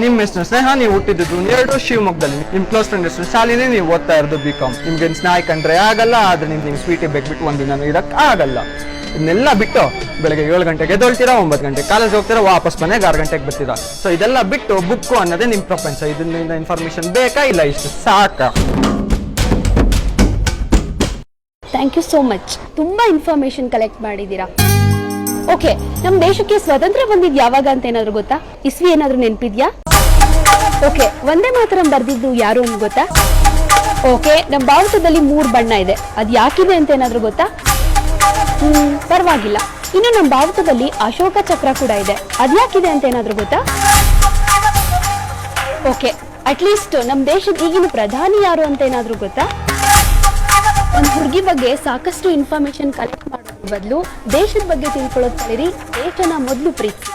ನಿಮ್ಮ ಹೆಸರು ಸ್ನೇಹ, ನೀವು ಹುಟ್ಟಿದ್ದು ಎರಡು ಶಿವಮೊಗ್ಗದಲ್ಲಿ. ನಿಮ್ಮ ಕ್ಲೋಸ್ ಫ್ರೆಂಡ್ ಹೆಸರು ಶಾಲಿನಿ, ನೀವು ಓದ್ತಾ ಇರೋದು ಬಿ ಕಾಮ್ ನಿಮ್ಗೆ ಸ್ನೇಹ ಕಂಡ್ರೆ ಆಗಲ್ಲ, ಆದ್ರೆ ನಿಮ್ಗೆ ನಿಮ್ ಸ್ವೀಟಿ ಬೇಕ್ಬಿಟ್ಟು ಒಂದಿನ ಇರಕ್ ಆಗಲ್ಲ. ಇದನ್ನೆಲ್ಲ ಬಿಟ್ಟು ಬೆಳಗ್ಗೆ ಏಳು ಗಂಟೆಗೆ ಎದ್ದೊಳ್ತೀರಾ, ಒಂಬತ್ತು ಗಂಟೆಗೆ ಕಾಲೇಜ್ ಹೋಗ್ತೀರಾ, ವಾಪಸ್ ಮನೆಗೆ ಆರು ಗಂಟೆಗೆ ಬರ್ತೀರಾ? ಸೊ ಇದೆಲ್ಲ ಬಿಟ್ಟು ಬುಕ್ಕು ಅನ್ನೋದೇ ನಿಮ್ಮ ಪ್ರಪಂಚ ಇದರಿಂದ ಇನ್ಫಾರ್ಮೇಶನ್ ಬೇಕಾ ಇಲ್ಲ ಇಷ್ಟು ಸಾಕಾ? ಥ್ಯಾಂಕ್ ಯು ಸೋ ಮಚ್ ತುಂಬಾ ಇನ್ಫಾರ್ಮೇಶನ್ ಕಲೆಕ್ಟ್ ಮಾಡಿದ್ದೀರಾ. ಓಕೆ ನಮ್ಮ ದೇಶಕ್ಕೆ ಸ್ವತಂತ್ರ ಬಂದಿದ್ದು ಯಾವಾಗ ಅಂತ ಏನಾದ್ರು ಗೊತ್ತಾ? ಇಸ್ವಿ ಏನಾದ್ರು ನೆನ್ಪಿದ್ಯಾ? ಓಕೆ, ಒಂದೇ ಮಾತ್ರ ಬರ್ದಿದ್ದು ಯಾರು ಅಂತ ಗೊತ್ತಾ? ಓಕೆ ನಮ್ಮ ಭಾರತದಲ್ಲಿ ಮೂರು ಬಣ್ಣ ಇದೆ. ಅದು ಯಾಕಿದೆ ಅಂತ ಏನಾದ್ರು ಗೊತ್ತಾ? ಹ್ಮ್, ಪರವಾಗಿಲ್ಲ. ಇನ್ನು ನಮ್ಮ ಭಾರತದಲ್ಲಿ ಅಶೋಕ ಚಕ್ರ ಕೂಡ ಇದೆ. ಅದ್ ಯಾಕಿದೆ ಅಂತ ಏನಾದರೂ ಗೊತ್ತಾ? ಓಕೆ ಅಟ್ಲೀಸ್ಟ್ ನಮ್ಮ ದೇಶದ ಈಗಿನ ಪ್ರಧಾನಿ ಯಾರು ಅಂತ ಏನಾದ್ರು ಗೊತ್ತಾ? ಒಂದು ಹುಡುಗಿ ಬಗ್ಗೆ ಸಾಕಷ್ಟು ಇನ್ಫಾರ್ಮೇಶನ್ ಕಲೆಕ್ಟ್ ಮಾಡೋದ್ರ ಬದಲು ದೇಶದ ಬಗ್ಗೆ ತಿಳ್ಕೊಳ್ಳೋದು ಕಲೀರಿ ದೇಶನ ಮೊದಲು ಪ್ರೀತಿಸಿ